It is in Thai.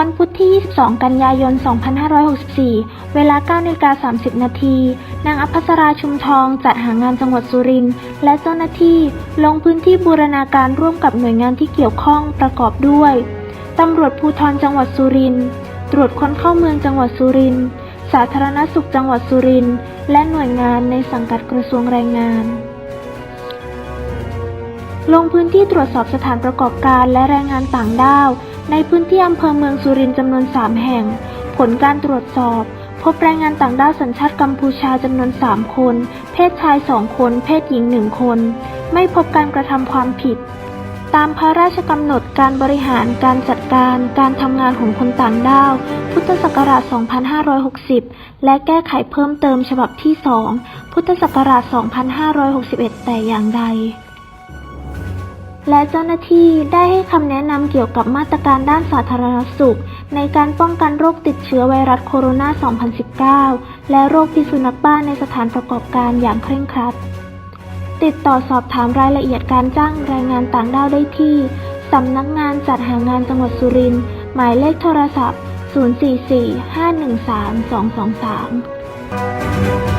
วันพุธที่ 22 กันยายน 2564 เวลา9นาฬิกา30 นาที นางอภัสราชุมทองจัดหางานจังหวัดสุรินทร์และเจ้าหน้าที่ลงพื้นที่บูรณาการร่วมกับหน่วยงานที่เกี่ยวข้องประกอบด้วย ตำรวจภูธรจังหวัดสุรินทร์ ตรวจคนเข้าเมืองจังหวัดสุรินทร์ สาธารณสุขจังหวัดสุรินทร์ และหน่วยงานในสังกัดกระทรวงแรงงาน ลงพื้นที่ตรวจสอบสถานประกอบการและแรงงานต่างด้าว ในพื้นที่อำเภอเมืองสุรินทร์จำนวน 3 แห่ง ผลการตรวจสอบ พบแรงงานต่างด้าวสัญชาติกัมพูชาจำนวน 3 คน เพศชาย 2 คน เพศหญิง 1 คน ไม่พบการกระทำความผิด ตามพระราชกำหนดการบริหารการจัดการการทำงานของคนต่างด้าว พุทธศักราช 2560 และแก้ไขเพิ่มเติมฉบับที่ 2 พุทธศักราช 2561 แต่อย่างใด และเจ้าหน้าที่ได้ให้คำแนะนำเกี่ยวกับมาตรการด้านสาธารณสุข ในการป้องกันโรคติดเชื้อไวรัสโคโรนา 2019 และโรคพิษสุนัขบ้าในสถานประกอบการอย่างเคร่งครัด ติดต่อสอบถามรายละเอียดการจ้างแรงงานต่างด้าวได้ที่ สำนักงานจัดหางานจังหวัดสุรินทร์หมายเลขโทรศัพท์ 044 513 223